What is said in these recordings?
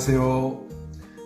안녕하세요.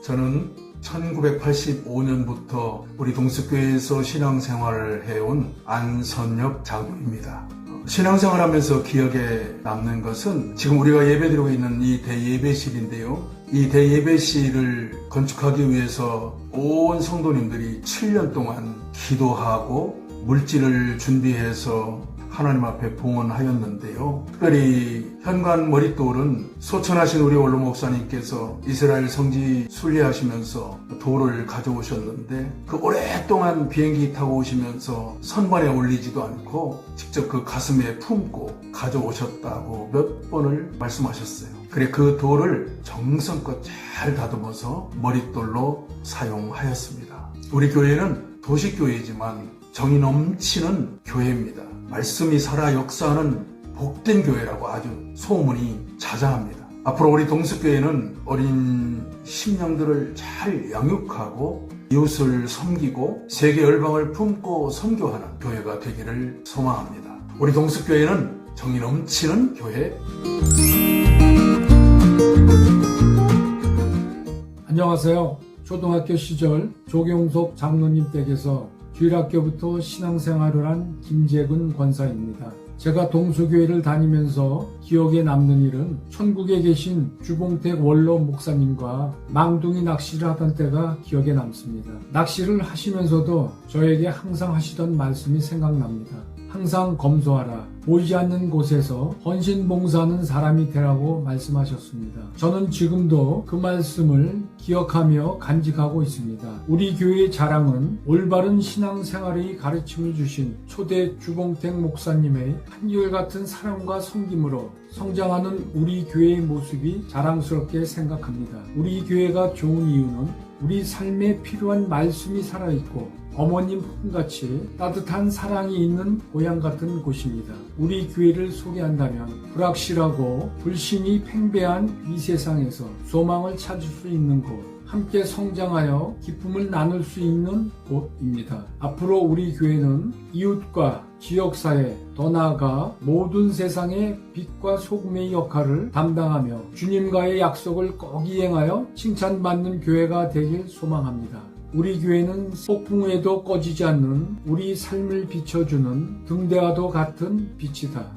저는 1985년부터 우리 동숙교회에서 신앙생활을 해온 안선엽 장로입니다. 어, 신앙생활하면서 기억에 남는 것은 지금 우리가 예배드리고 있는 이 대예배실인데요. 이 대예배실을 건축하기 위해서 온 성도님들이 7년 동안 기도하고 물질을 준비해서 하나님 앞에 봉헌하였는데요. 특별히 현관 머릿돌은 소천하신 우리 원로 목사님께서 이스라엘 성지 순례하시면서 돌을 가져오셨는데 그 오랫동안 비행기 타고 오시면서 선반에 올리지도 않고 직접 그 가슴에 품고 가져오셨다고 몇 번을 말씀하셨어요. 그래 그 돌을 정성껏 잘 다듬어서 머릿돌로 사용하였습니다. 우리 교회는 도시교회지만 정이 넘치는 교회입니다. 말씀이 살아 역사하는 복된 교회라고 아주 소문이 자자합니다. 앞으로 우리 동숙교회는 어린 심령들을 잘 양육하고 이웃을 섬기고 세계 열방을 품고 선교하는 교회가 되기를 소망합니다. 우리 동숙교회는 정이 넘치는 교회 안녕하세요. 초등학교 시절 조경석 장로님 댁에서 주일학교부터 신앙생활을 한 김재근 권사입니다. 제가 동수교회를 다니면서 기억에 남는 일은 천국에 계신 주봉택 원로 목사님과 망둥이 낚시를 하던 때가 기억에 남습니다. 낚시를 하시면서도 저에게 항상 하시던 말씀이 생각납니다. 항상 검소하라. 보이지 않는 곳에서 헌신 봉사하는 사람이 되라고 말씀하셨습니다. 저는 지금도 그 말씀을 기억하며 간직하고 있습니다. 우리 교회의 자랑은 올바른 신앙생활의 가르침을 주신 초대 주봉택 목사님의 한결같은 사랑과 섬김으로 성장하는 우리 교회의 모습이 자랑스럽게 생각합니다. 우리 교회가 좋은 이유는 우리 삶에 필요한 말씀이 살아있고 어머님 품같이 따뜻한 사랑이 있는 고향 같은 곳입니다. 우리 교회를 소개한다면 불확실하고 불신이 팽배한 이 세상에서 소망을 찾을 수 있는 곳, 함께 성장하여 기쁨을 나눌 수 있는 곳입니다. 앞으로 우리 교회는 이웃과 지역사회, 더 나아가 모든 세상의 빛과 소금의 역할을 담당하며 주님과의 약속을 꼭 이행하여 칭찬받는 교회가 되길 소망합니다. 우리 교회는 폭풍에도 꺼지지 않는 우리 삶을 비춰주는 등대와도 같은 빛이다.